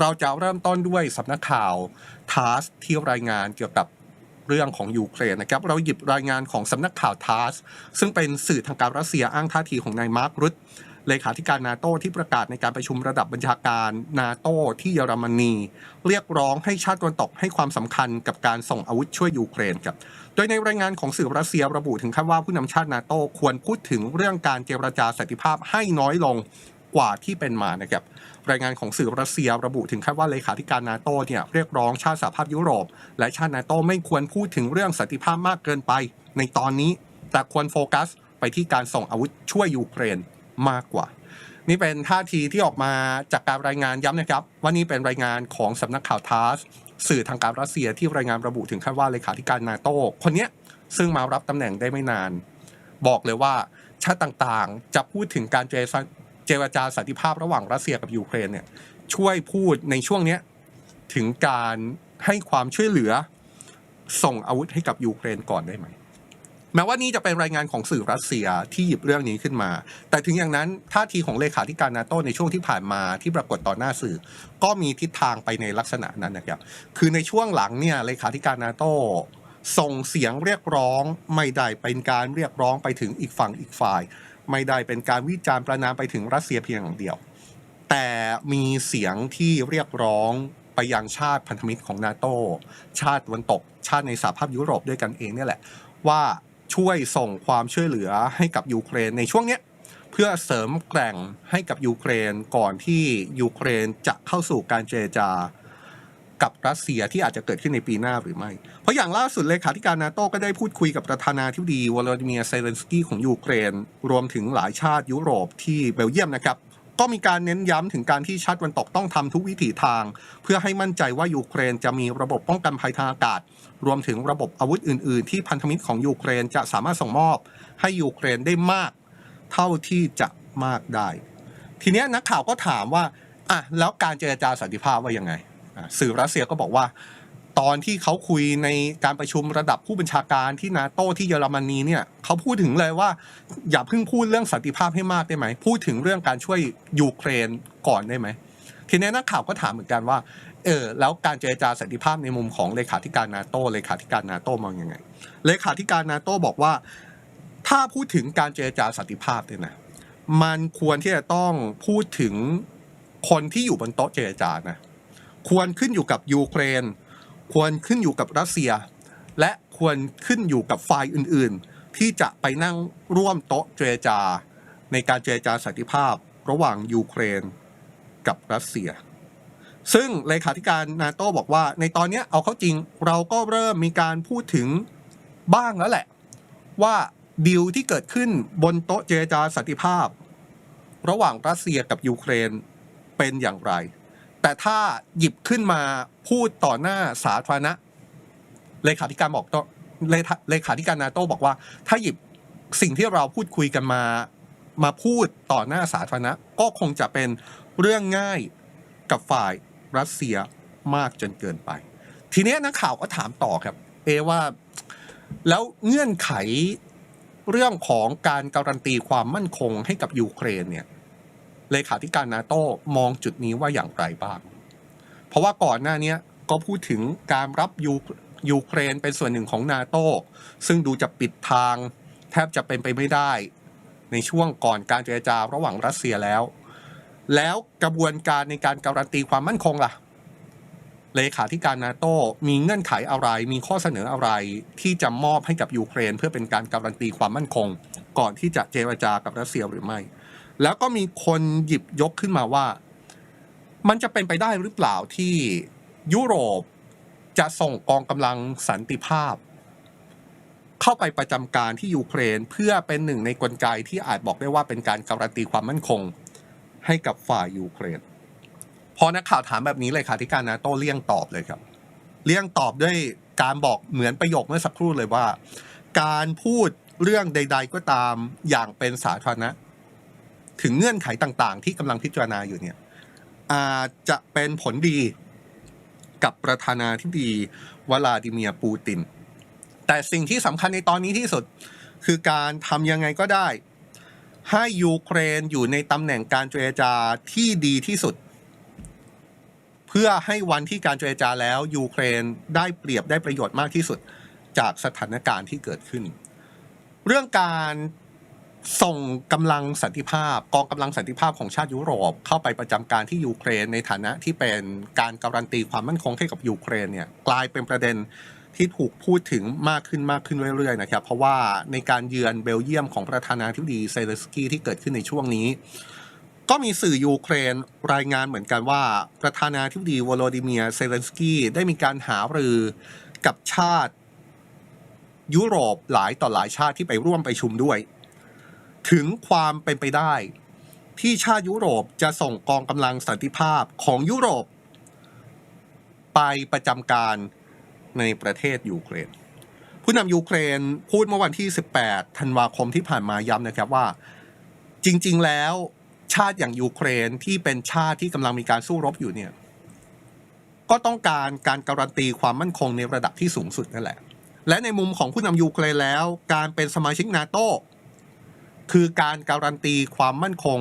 เราจะเริ่มต้นด้วยสำนักข่าวทาสที่รายงานเกี่ยวกับเรื่องของยูเครนนะครับ เราหยิบรายงานของสำนักข่าวทาสซึ่งเป็นสื่อทางการรัสเซียอ้างท่าทีของนายมาร์ครุตเลขาธิการนาโต้ที่ประกาศในการประชุมระดับบัญชาการนาโต้ที่เยอรมนี เรียกร้องให้ชาติตะวันตกให้ความสำคัญกับการส่งอาวุธช่วยยูเครนครับ โดยในรายงานของสื่อรัสเซียระบุถึงขั้นว่าผู้นำชาตินาโต้ควรพูดถึงเรื่องการเจรจาสันติภาพให้น้อยลง กว่าที่เป็นมานะครับรายงานของสื่อรัสเซียระบุถึงขั้นว่าเลขาธิการนาโตเนี่ยเรียกร้องชาติสหภาพยุโรป และชาตินาโตไม่ควรพูดถึงเรื่องสันติภาพมากเกินไป ในตอนนี้แต่ควรโฟกัสไปที่การส่งอาวุธช่วยยูเครนมากกว่า นี่เป็นท่าทีที่ออกมาจากการรายงานย้ำนะครับ ว่านี่เป็นรายงานของสำนักข่าวทาสสื่อทางการรัสเซียที่รายงานระบุถึงขั้นว่าเลขาธิการนาโตคนนี้ซึ่งมารับตำแหน่งได้ไม่นาน บอกเลยว่าชาติต่างๆ จะพูดถึงการเจรจา เจรจาสันติภาพระหว่างรัสเซียกับยูเครนเนี่ยช่วยพูดในช่วงเนี้ยถึงการให้ความช่วยเหลือส่งอาวุธให้กับยูเครนก่อนได้ไหมแม้ว่านี่จะเป็นรายงานของสื่อรัสเซียที่หยิบเรื่องนี้ขึ้นมา แต่ถึงอย่างนั้นท่าทีของเลขาธิการนาโตในช่วงที่ผ่านมาที่ปรากฏต่อหน้าสื่อ ก็มีทิศทางไปในลักษณะนั้นนะครับคือในช่วงหลังเนี่ยเลขาธิการนาโตส่งเสียงเรียกร้องไม่ได้เป็นการเรียกร้องไปถึงอีกฝั่งอีกฝ่าย ไม่ได้เป็นการวิจารณ์ประนามไปถึงรัสเซียเพียงอย่างเดียว แต่มีเสียงที่เรียกร้องไปยังชาติพันธมิตรของนาโตชาติตะวันตก ชาติในสหภาพยุโรปด้วยกันเองเนี่ยแหละ ว่าช่วยส่งความช่วยเหลือให้กับยูเครนในช่วงเนี้ยเพื่อเสริมแกร่งให้กับยูเครนก่อนที่ยูเครนจะเข้าสู่การเจรจา กับรัสเซียที่อาจจะเกิดขึ้นในปีหน้าหรือไม่ เพราะอย่างล่าสุดเลขาธิการนาโต้ก็ได้พูดคุยกับประธานาธิบดีวลาดิเมียร์เซเลนสกี้ของยูเครน รวมถึงหลายชาติยุโรปที่เบลเยียมนะครับก็มีการเน้นย้ำถึงการที่ชาติวันตกต้องทำทุกวิถีทาง เพื่อให้มั่นใจว่ายูเครนจะมีระบบป้องกันภัยทางอากาศ รวมถึงระบบอาวุธอื่น ๆ ที่พันธมิตรของยูเครนจะสามารถส่งมอบ ให้ยูเครนได้มาก เท่าที่จะมากได้ ทีนี้นักข่าวก็ถามว่าอะแล้วการเจรจาสันติภาพว่ายังไง สื่อรัสเซียก็บอกว่า ตอนที่เขาคุยในการประชุมระดับผู้บัญชาการที่นาโต้ที่เยอรมนีเนี่ยเขาพูดถึงเลยว่า อย่าเพิ่งพูดเรื่องสันติภาพให้มากได้ไหม พูดถึงเรื่องการช่วยยูเครนก่อนได้ไหมทีนี้นักข่าวก็ถามเหมือนกันว่าเออแล้วการเจรจาสันติภาพในมุมของเลขาธิการนาโต้เลขาธิการนาโต้มองยังไงเลขาธิการนาโต้บอกว่า ถ้าพูดถึงการเจรจาสันติภาพเนี่ยนะมันควรที่จะต้องพูดถึงคนที่อยู่บนโต๊ะเจรจานะ ควรขึ้นอยู่กับยูเครน ควรขึ้นอยู่กับรัสเซีย และควรขึ้นอยู่กับฝ่ายอื่นๆ ที่จะไปนั่งร่วมโต๊ะเจรจา ในการเจรจาสันติภาพระหว่างยูเครนกับรัสเซีย ซึ่งเลขาธิการนาโต้บอกว่า ในตอนนี้เอาเข้าจริงเราก็เริ่มมีการพูดถึงบ้างแล้วแหละ ว่าดีลที่เกิดขึ้นบนโต๊ะเจรจาสันติภาพ ระหว่างรัสเซียกับยูเครนเป็นอย่างไร แต่ถ้าหยิบขึ้นมาพูดต่อหน้าสาธารณะเลขาธิการบอกต่อเลขาเลขาธิการนาโต้บอกว่า ถ้าหยิบสิ่งที่เราพูดคุยกันมามาพูดต่อหน้าสาธารณะ ก็คงจะเป็นเรื่องง่ายกับฝ่ายรัสเซียมากจนเกินไป ทีนี้นักข่าวก็ถามต่อครับ เอว่า แล้วเงื่อนไขเรื่องของการการันตีความมั่นคงให้กับยูเครนเนี่ย เลขาธิการนาโต้มองจุดนี้ว่าอย่างไรบ้าง เพราะว่าก่อนหน้านี้ก็พูดถึงการรับยูยูเครนเป็นส่วนหนึ่งของนาโต้ซึ่งดูจะปิดทาง แทบจะเป็นไปไม่ได้ ในช่วงก่อนการเจรจาระหว่างรัสเซียแล้ว แล้วกระบวนการในการการันตีความมั่นคงล่ะ เลขาธิการนาโต้มีเงื่อนไขอะไร มีข้อเสนออะไร ที่จะมอบให้กับยูเครน เพื่อเป็นการการันตีความมั่นคง ก่อนที่จะเจรจากับรัสเซียหรือไม่ แล้วก็มีคนหยิบยกขึ้นมาว่า มันจะเป็นไปได้หรือเปล่าที่ยุโรปจะส่งกองกำลังสันติภาพ เข้าไปประจำการที่ยูเครนเพื่อเป็นหนึ่งในกลไกที่อาจบอกได้ว่าเป็นการการันตีความมั่นคงให้กับฝ่ายยูเครน พอนักข่าวถามแบบนี้เลยค่ะที่การนาโต้เลี่ยงตอบเลยครับ เลี่ยงตอบด้วยการบอกเหมือนประโยคเมื่อสักครู่เลยว่า การพูดเรื่องใด ๆ ก็ตามอย่างเป็นสาธารณะ ถึงเงื่อนไขต่างๆ ที่กำลังพิจารณาอยู่เนี่ยอาจจะเป็นผลดีกับประธานาธิบดีวลาดิเมียร์ปูติน แต่สิ่งที่สำคัญในตอนนี้ที่สุด คือการทำยังไงก็ได้ ให้ยูเครนอยู่ในตำแหน่งการเจรจาที่ดีที่สุด เพื่อพื่อให้วันที่การเจรจาแล้วยูเครนได้เปรียบได้ประโยชน์มากที่สุดจากสถานการณ์ที่เกิดขึ้น เรื่องการ ส่งกำลังสันติภาพกองกำลังสันติภาพของชาติยุโรป เข้าไปประจำการที่ยูเครนในฐานะที่เป็นการการันตีความมั่นคงให้กับยูเครนเนี่ยกลายเป็นประเด็นที่ถูกพูดถึงมากขึ้นมากขึ้นเรื่อยๆนะครับเพราะว่าในการเยือนเบลเยียมของประธานาธิบดีเซเลสกี้ที่เกิดขึ้นในช่วงนี้ ก็มีสื่อยูเครนรายงานเหมือนกันว่า ประธานาธิบดีวโลดิเมียเซเลนสกี้ได้มีการหารือกับชาติยุโรปหลายต่อหลายชาติที่ไปร่วมไปชุมด้วย ถึงความเป็นไปได้ ที่ชาติยุโรปจะส่งกองกำลังสันติภาพของยุโรป ไปประจำการในประเทศยูเครน ผู้นำยูเครนพูดเมื่อวันที่ 18 ธันวาคมที่ผ่านมาย้ำนะครับว่า จริง ๆ แล้วชาติอย่างยูเครนที่เป็นชาติที่กำลังมีการสู้รบอยู่เนี่ยก็ต้องการการการันตีความมั่นคงในระดับที่สูงสุดนั่นแหละ และในมุมของผู้นำยูเครนแล้ว การเป็นสมาชิกนาโต คือการการันตีความมั่นคง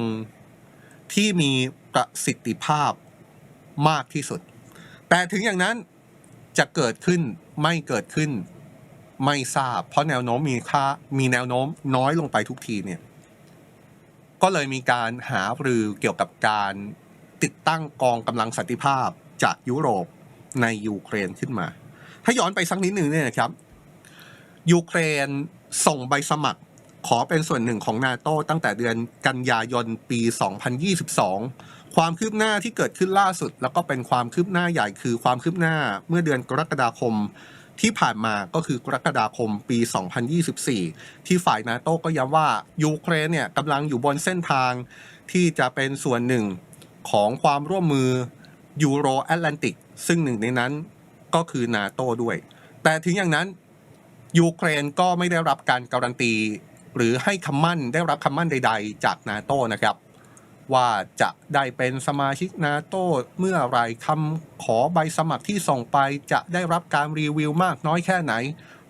ที่มีประสิทธิภาพมากที่สุด แต่ถึงอย่างนั้นจะเกิดขึ้นไม่เกิดขึ้นไม่ทราบ เพราะแนวโน้มมีค่ามีแนวโน้มน้อยลงไปทุกทีเนี่ยก็เลยมีการหาหรือเกี่ยวกับการติดตั้งกองกำลังสันติภาพจากยุโรปในยูเครนขึ้นมา ถ้าย้อนไปสักนิดหนึ่งเนี่ยนะครับ ยูเครนส่งใบสมัคร ขอเป็นส่วนหนึ่งของนาโตตั้งแต่เดือนกันยายนปี 2022 ความคืบหน้าที่เกิดขึ้นล่าสุด แล้วก็เป็นความคืบหน้าใหญ่คือความคืบหน้าเมื่อเดือนกรกฎาคมที่ผ่านมาก็คือกรกฎาคมปี 2024 ที่ฝ่ายนาโต้ก็ย้ำว่ายูเครนเนี่ยกำลังอยู่บนเส้นทางที่จะเป็นส่วนหนึ่งของความร่วมมือยูโรแอตแลนติกซึ่งหนึ่งในนั้นก็คือนาโต้ด้วย แต่ถึงอย่างนั้นยูเครนก็ไม่ได้รับการการันตี หรือให้คำมั่นได้รับคำมั่นใด ๆ จากนาโต้นะครับ ว่าจะได้เป็นสมาชิกนาโต้เมื่อไรคำขอใบสมัครที่ส่งไปจะได้รับการรีวิวมากน้อยแค่ไหน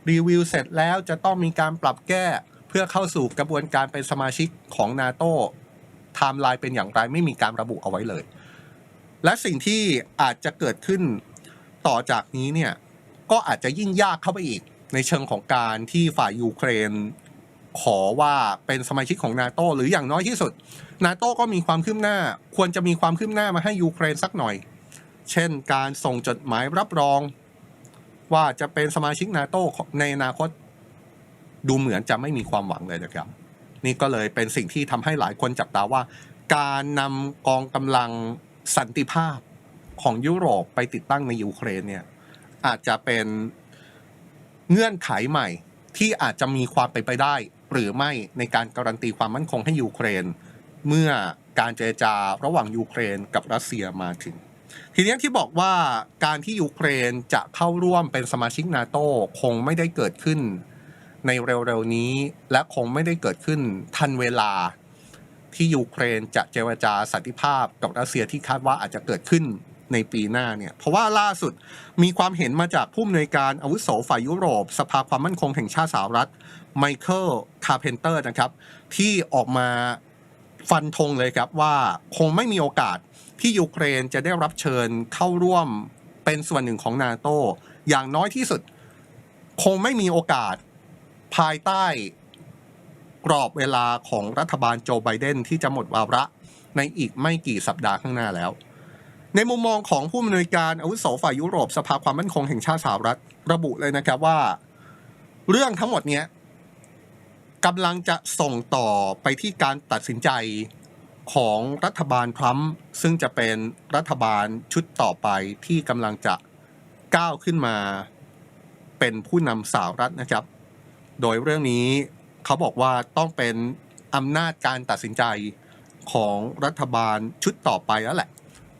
รีวิวเสร็จแล้วจะต้องมีการปรับแก้เพื่อเข้าสู่กระบวนการเป็นสมาชิกของนาโต้ไทม์ไลน์เป็นอย่างไรไม่มีการระบุเอาไว้เลย และสิ่งที่อาจจะเกิดขึ้นต่อจากนี้เนี่ยก็อาจจะยิ่งยากเข้าไปอีกในเชิงของการที่ฝ่ายยูเครน ขอว่าเป็นสมาชิกของนาโตหรืออย่างน้อยที่สุดนาโตก็มีความคืบหน้า ควรจะมีความคืบหน้ามาให้ยูเครนสักหน่อย เช่นการส่งจดหมายรับรอง ว่าจะเป็นสมาชิกนาโตในอนาคตดูเหมือนจะไม่มีความหวังเลยนะครับ นี่ก็เลยเป็นสิ่งที่ทำให้หลายคนจับตาว่า การนำกองกำลังสันติภาพของยุโรปไปติดตั้งในยูเครนเนี่ยอาจจะเป็นเงื่อนไขใหม่ที่อาจจะมีความเป็นไปได้ หรือไม่ในการการันตีความมั่นคงให้ยูเครน เมื่อการเจรจาระหว่างยูเครนกับรัสเซียมาถึง ทีนี้ที่บอกว่าการที่ยูเครนจะเข้าร่วมเป็นสมาชิกนาโตคงไม่ได้เกิดขึ้นในเร็วๆนี้ และคงไม่ได้เกิดขึ้นทันเวลาที่ยูเครนจะเจรจาสันติภาพกับรัสเซียที่คาดว่าอาจจะเกิดขึ้นในปีหน้าเนี่ย เพราะว่าล่าสุดมีความเห็นมาจากผู้อำนวยการอาวุโสฝ่ายยุโรป สภาความมั่นคงแห่งชาติสหรัฐ ไมเคิลคาร์เพนเตอร์นะครับ ที่ออกมาฟันธงเลยครับว่าคงไม่มีโอกาสที่ยูเครนจะได้รับเชิญเข้าร่วมเป็นส่วนหนึ่งของนาโตอย่างน้อยที่สุด คงไม่มีโอกาสภายใต้กรอบเวลาของรัฐบาลโจไบเดนที่จะหมดวาระในอีกไม่กี่สัปดาห์ข้างหน้าแล้ว ในมุมมองของผู้อำนวยการอาวุโสฝ่ายยุโรปสภาความมั่นคงแห่งชาติสหรัฐระบุเลยนะครับว่า เรื่องทั้งหมดเนี้ย กำลังจะส่งต่อไปที่การตัดสินใจของรัฐบาลทรัมป์ซึ่งจะเป็นรัฐบาลชุดต่อไปที่กำลังจะก้าวขึ้นมาเป็นผู้นำสหรัฐนะครับ โดยเรื่องนี้เขาบอกว่าต้องเป็นอำนาจการตัดสินใจของรัฐบาลชุดต่อไปแล้วแหละ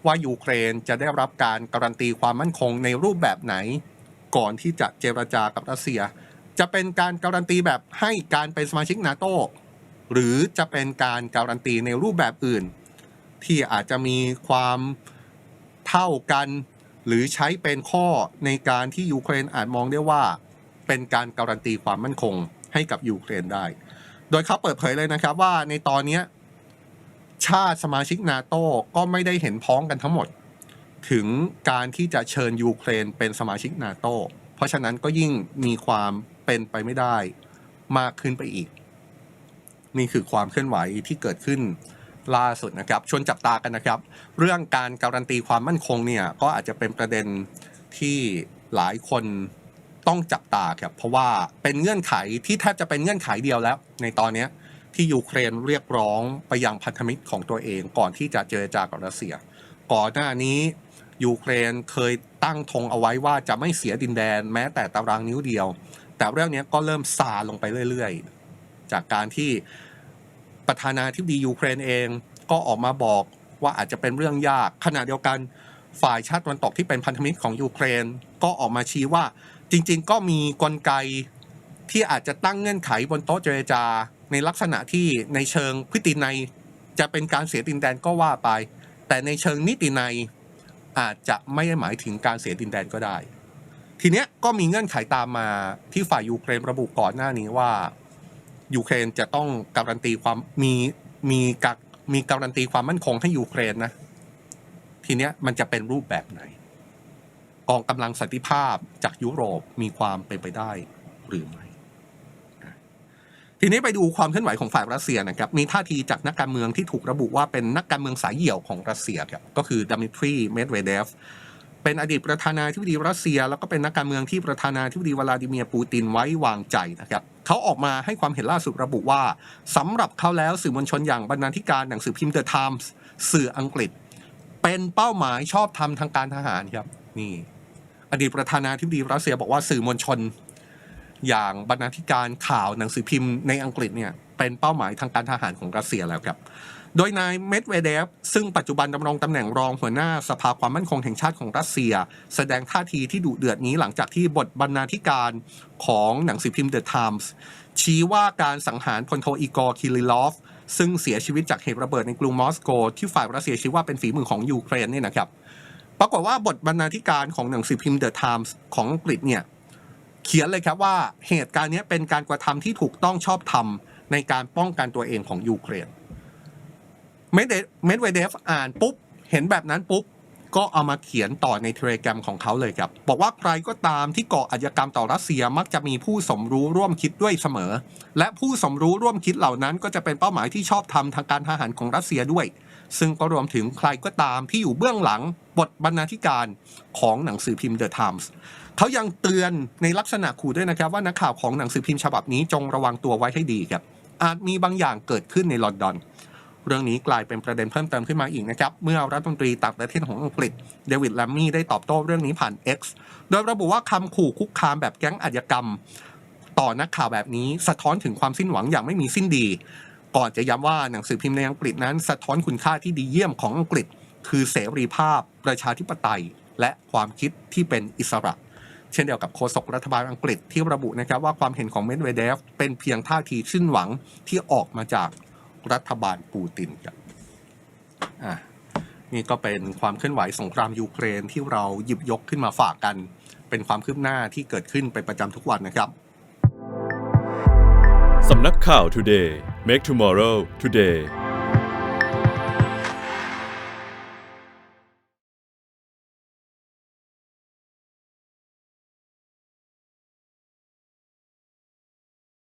ว่ายูเครนจะได้รับการการันตีความมั่นคงในรูปแบบไหน ก่อนที่จะเจรจากับรัสเซีย จะเป็นการการันตีแบบให้การเป็นสมาชิกนาโตหรือจะเป็นการการันตีในรูปแบบอื่น ที่อาจจะมีความเท่ากัน หรือใช้เป็นข้อในการที่ยูเครนอาจมองได้ว่า เป็นการการันตีความมั่นคงให้กับยูเครนได้ โดยเขาเปิดเผยเลยนะครับว่าในตอนนี้ชาติสมาชิกนาโต้ก็ไม่ได้เห็นพ้องกันทั้งหมด ถึงการที่จะเชิญยูเครนเป็นสมาชิกนาโตเพราะฉะนั้นก็ยิ่งมีความ เป็นไปไม่ได้มากขึ้นไปอีก นี่คือความเคลื่อนไหวที่เกิดขึ้นล่าสุดนะครับชวนจับตากันนะครับ เรื่องการการันตีความมั่นคงเนี่ยก็อาจจะเป็นประเด็นที่หลายคนต้องจับตาครับเพราะว่าเป็นเงื่อนไขที่แทบจะเป็นเงื่อนไขเดียวแล้ว ในตอนนี้ที่ยูเครนเรียกร้องไปยังพันธมิตรของตัวเองก่อนที่จะเจรจากับรัสเซีย ก่อนหน้านี้ยูเครนเคยตั้งธงเอาไว้ว่าจะไม่เสียดินแดนแม้แต่ตารางนิ้วเดียว แต่เรื่องนี้ก็เริ่มซาลงไปเรื่อยๆ จากการที่ประธานาธิบดียูเครนเองก็ออกมาบอกว่าอาจจะเป็นเรื่องยากขณะเดียวกันฝ่ายชาติตะวันตกที่เป็นพันธมิตรของยูเครน ก็ออกมาชี้ว่าจริง ๆ ก็มีกลไกที่อาจจะตั้งเงื่อนไขบนโต๊ะเจรจา ในลักษณะที่ในเชิงพฤตินัยจะเป็นการเสียดินแดนก็ว่าไป แต่ในเชิงนิตินัยอาจจะไม่ได้หมายถึงการเสียดินแดนก็ได้ ทีเนี้ยก็มีเงื่อนไขตามมาที่ฝ่ายยูเครนระบุก่อนหน้านี้ว่ายูเครนจะต้องการันตีความมีมีการมีการันตีความมั่นคงให้ยูเครนนะ ทีเนี้ยมันจะเป็นรูปแบบไหน กองกำลังสันติภาพจากยุโรปมีความเป็นไปได้หรือไม่ทีนี้ไปดูความเคลื่อนไหวของฝ่ายรัสเซียนะครับ มีท่าทีจากนักการเมืองที่ถูกระบุว่าเป็นนักการเมืองสายเหี่ยวของรัสเซียครับก็คือดามิทรี เมดเวเดฟ เป็นอดีตประธานาธิบดีรัสเซีย แล้วก็เป็นนักการเมืองที่ประธานาธิบดีวลาดิเมียร์ปูตินไว้วางใจนะครับเขาออกมาให้ความเห็นล่าสุดระบุว่าสำหรับเขาแล้วสื่อมวลชนอย่างบรรณาธิการหนังสือพิมพ์ The Times สื่ออังกฤษ เป็นเป้าหมายชอบธรรมทางการทหารครับนี่อดีตประธานาธิบดีรัสเซียบอกว่าสื่อมวลชน อย่างบรรณาธิการข่าวหนังสือพิมพ์ในอังกฤษเนี่ยเป็นเป้าหมายทางการทหารของรัสเซียแล้วครับ โดยนายเมดเวเดฟซึ่งปัจจุบันดำรงตำแหน่งรองหัวหน้าสภาความมั่นคงแห่งชาติของรัสเซีย แสดงท่าทีที่ดุเดือดนี้หลังจากที่บทบรรณาธิการของหนังสือพิมพ์ The Times ชี้ว่าการสังหารพลโทอีกอร์คิริลอฟ ซึ่งเสียชีวิตจากเหตุระเบิดในกรุงมอสโก ที่ฝ่ายรัสเซียชี้ว่าเป็นฝีมือของยูเครนเนี่ยนะครับปรากฏว่าบทบรรณาธิการของหนังสือพิมพ์ The Times ของอังกฤษเนี่ยเขียนเลยครับว่าเหตุการณ์นี้เป็นการกระทำที่ถูกต้องชอบธรรมในการป้องกันตัวเองของยูเครน เมดเวเดฟอ่านปุ๊บ เห็นแบบนั้นปุ๊บ ก็เอามาเขียนต่อในเทเลกรมของเขาเลยครับ บอกว่าใครก็ตามที่ก่ออาชญากรรมต่อรัสเซียมักจะมีผู้สมรู้ร่วมคิดด้วยเสมอ และผู้สมรู้ร่วมคิดเหล่านั้น ก็จะเป็นเป้าหมายที่ชอบทำทางการทหารของรัสเซียด้วย ซึ่งก็รวมถึงใครก็ตามที่อยู่เบื้องหลังบทบรรณาธิการของหนังสือพิมพ์ The Times เขายังเตือนในลักษณะขู่ด้วยนะครับว่านักข่าวของหนังสือพิมพ์ฉบับนี้จงระวังตัวไว้ให้ดีครับอาจมีบางอย่างเกิดขึ้นในลอนดอน เรื่องนี้กลายเป็นประเด็นเพิ่มเติมขึ้นมาอีกนะครับ เมื่อรัฐมนตรีต่างประเทศของอังกฤษเดวิดแลมมี่ได้ตอบโต้เรื่องนี้ผ่าน X โดยระบุว่าคำขู่คุกคามแบบแก๊งอาชญากรรม ต่อนักข่าวแบบนี้สะท้อนถึงความสิ้นหวังอย่างไม่มีสิ้นดี ก่อนจะย้ำว่าหนังสือพิมพ์ในอังกฤษนั้น สะท้อนคุณค่าที่ดีเยี่ยมของอังกฤษ คือเสรีภาพ ประชาธิปไตย และความคิดที่เป็นอิสระเช่นเดียวกับโฆษกรัฐบาลอังกฤษที่ระบุนะครับว่าความเห็นของเมดเวเดฟเป็นเพียงท่าทีสิ้นหวังที่ออกมาจาก รัฐบาลปูตินครับอะนี่ก็เป็นความเคลื่อนไหวสงครามยูเครนที่เราหยิบยกขึ้นมาฝากกัน เป็นความคืบหน้าที่เกิดขึ้นเป็นประจำทุกวันนะครับสำนักข่าว Today Make Tomorrow Today